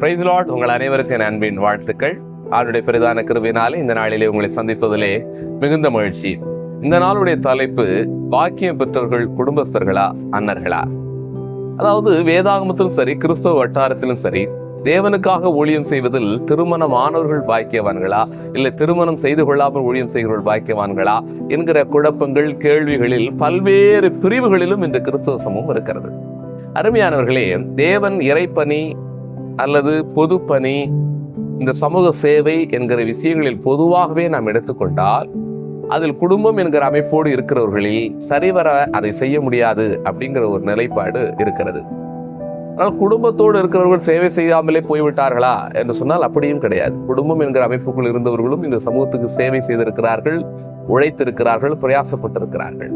Price Lord உங்கள் அனைவருக்கும் என் அன்பின் வாழ்த்துக்கள். அவருடைய பெரிதான கிருவினாலே இந்த நாளிலே உங்களை சந்திப்பதிலே மிகுந்த மகிழ்ச்சி. இந்த நாளுடைய தலைப்பு பாக்கியம் பெற்றவர்கள் குடும்பஸ்தர்களா அன்னர்களா? அதாவது வேதாகமத்திலும் சரி கிறிஸ்தவ வட்டாரத்திலும் சரி தேவனுக்காக ஊழியம் செய்வதில் திருமணமானவர்கள் பாக்கியவான்களா? இல்லை திருமணம் செய்து கொள்ளாமல் ஊழியம் செய்கிறவர்கள் பாக்கியவான்களா? என்கிற குழப்பங்கள் கேள்விகளில் பல்வேறு பிரிவுகளிலும் இன்று கிறிஸ்தவ சமூகம் இருக்கிறது. அருமையானவர்களே தேவன் இறைப்பணி அல்லது பொதுப்பணி இந்த சமூக சேவை என்கிற விஷயங்களில் பொதுவாகவே நாம் எடுத்துக்கொண்டால் அதில் குடும்பம் என்கிற அமைப்போடு இருக்கிறவர்களில் சரிவர அதை செய்ய முடியாது அப்படிங்கிற ஒரு நிலைப்பாடு இருக்கிறது. ஆனால் குடும்பத்தோடு இருக்கிறவர்கள் சேவை செய்யாமலே போய்விட்டார்களா என்று சொன்னால் அப்படியும் கிடையாது. குடும்பம் என்கிற அமைப்புக்குள் இருந்தவர்களும் இந்த சமூகத்துக்கு சேவை செய்திருக்கிறார்கள் உழைத்திருக்கிறார்கள் பிரயாசப்பட்டிருக்கிறார்கள்.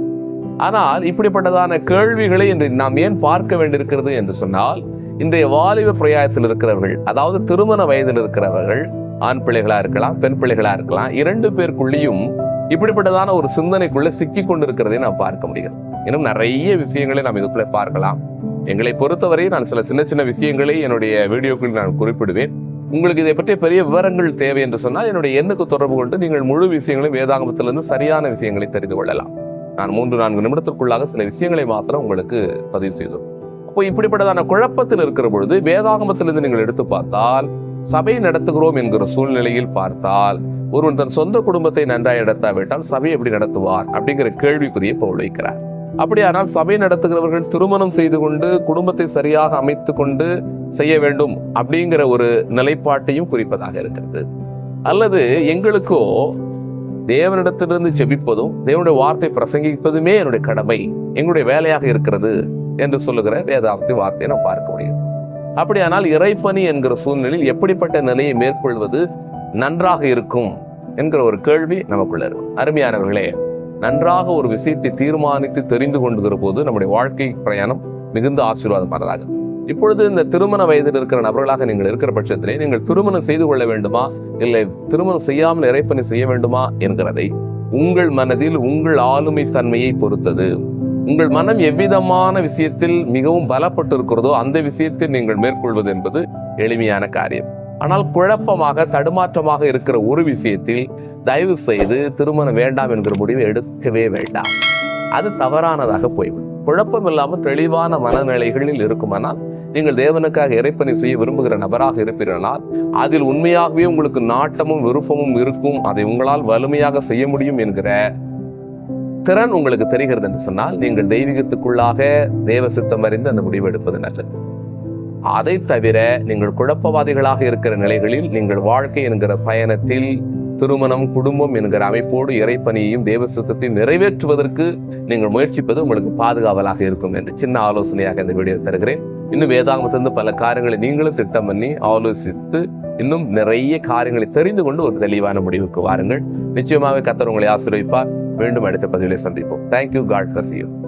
ஆனால் இப்படிப்பட்டதான கேள்விகளை இன்று நாம் ஏன் பார்க்க வேண்டியிருக்கிறது என்று சொன்னால் இன்றைய வாலிப பிரயாயத்தில் இருக்கிறவர்கள் அதாவது திருமண வயதில் இருக்கிறவர்கள் ஆண் பிள்ளைகளா இருக்கலாம் பெண் பிள்ளைகளா இருக்கலாம் இரண்டு பேருக்குள்ளேயும் இப்படிப்பட்டதான ஒரு சிந்தனைக்குள்ள சிக்கி கொண்டிருக்கிறதை நாம் பார்க்க முடியும் இன்னும் நிறைய விஷயங்களை நாம் இதுக்குள்ள பார்க்கலாம். எங்களை பொறுத்தவரை நான் சில சின்ன சின்ன விஷயங்களை என்னுடைய வீடியோக்களில் நான் குறிப்பிடுவேன். உங்களுக்கு இதை பற்றிய பெரிய விவரங்கள் தேவை என்று சொன்னால் என்னுடைய எண்ணுக்கு தொடர்பு கொண்டு நீங்கள் முழு விஷயங்களையும் வேதாகமத்திலிருந்து சரியான விஷயங்களை தெரிந்து கொள்ளலாம். நான் மூன்று நான்கு நிமிடத்திற்குள்ளாக சில விஷயங்களை மாத்திரம் உங்களுக்கு பதிவு செய்தோம் அப்போ இப்படிப்பட்டதான குழப்பத்தில் இருக்கிற பொழுது வேதாகமத்திலிருந்து நீங்கள் எடுத்து பார்த்தால் சபை நடத்துகிறோம் என்கிற சூழ்நிலையில் பார்த்தால் ஒருவன் தன் சொந்த குடும்பத்தை நன்றாக நடத்தாவிட்டால் சபை எப்படி நடத்துவார் அப்படிங்கிற கேள்விக்குரிய பவுல் வைக்கிறார். அப்படியானால் சபை நடத்துகிறவர்கள் திருமணம் செய்து கொண்டு குடும்பத்தை சரியாக அமைத்து கொண்டு செய்ய வேண்டும் அப்படிங்கிற ஒரு நிலைப்பாட்டையும் குறிப்பதாக இருக்கிறது. அல்லது எங்களுக்கோ தேவனிடத்திலிருந்து ஜெபிப்பதும் தேவனுடைய வார்த்தை பிரசங்கிப்பதுமே என்னுடைய கடமை எங்களுடைய வேலையாக இருக்கிறது. என்று சொல்லுகிற வேதாந்தி வார்த்தையை நாம் பார்க்க முடியும். அப்படியானால் இறைப்பணி என்கிற சூழ்நிலையில் எப்படிப்பட்ட நிலையை மேற்கொள்வது நன்றாக இருக்கும் என்கிற ஒரு கேள்வி நமக்குள்ள இருக்கும். அருமையானவர்களே நன்றாக ஒரு விஷயத்தை தீர்மானித்து தெரிந்து கொண்டுகிற போது நம்முடைய வாழ்க்கை பிரயாணம் மிகுந்த ஆசீர்வாதமானதாக. இப்பொழுது இந்த திருமண வயதில் இருக்கிற நபர்களாக நீங்கள் இருக்கிற பட்சத்திலே நீங்கள் திருமணம் செய்து கொள்ள வேண்டுமா? இல்லை திருமணம் செய்யாமல் இறைப்பணி செய்ய வேண்டுமா? என்கிறதை உங்கள் மனதில் உங்கள் ஆளுமை தன்மையை பொறுத்தது. உங்கள் மனம் எவ்விதமான விஷயத்தில் மிகவும் பலப்பட்டு இருக்கிறதோ அந்த விஷயத்தை நீங்கள் மேற்கொள்வது என்பது எளிமையான காரியம். ஆனால் குழப்பமாக தடுமாற்றமாக இருக்கிற ஒரு விஷயத்தில் தயவு செய்து திருமணம் வேண்டாம் என்கிற முடிவை எடுக்கவே வேண்டாம். அது தவறானதாக போய்விடும். குழப்பம் இல்லாமல் தெளிவான மனநிலைகளில் இருக்குமானால் நீங்கள் தேவனுக்காக இறைப்பணி செய்ய விரும்புகிற நபராக இருப்பீர்களால் அதில் உண்மையாகவே உங்களுக்கு நாட்டமும் விருப்பமும் இருக்கும். அதை உங்களால் வலிமையாக செய்ய முடியும் என்கிற திறன் உங்களுக்கு தெரிகிறது என்று சொன்னால் நீங்கள் தெய்வீகத்துக்குள்ளாக தேவ சித்தம் அறிந்து அந்த முடிவு எடுப்பது நல்லது. அதை தவிர நீங்கள் குழப்பவாதிகளாக இருக்கிற நிலைகளில் நீங்கள் வாழ்க்கை என்கிற பயணத்தில் திருமணம் குடும்பம் என்கிற அமைப்போடு இறைப்பணியையும் தேவ சித்தத்தையும் நிறைவேற்றுவதற்கு நீங்கள் முயற்சிப்பது உங்களுக்கு பாதுகாவலாக இருக்கும் என்று சின்ன ஆலோசனையாக இந்த வீடியோ தருகிறேன். இன்னும் வேதாகமத்திலிருந்து பல காரியங்களை நீங்களும் திட்டம் பண்ணி ஆலோசித்து இன்னும் நிறைய காரியங்களை தெரிந்து கொண்டு ஒரு தெளிவான முடிவுக்கு வாருங்கள். நிச்சயமாக கத்தர் உங்களை ஆசிர்விப்பார் மீண்டும் அடுத்த பதிவிலே சந்திப்போம். Thank you God கசியூ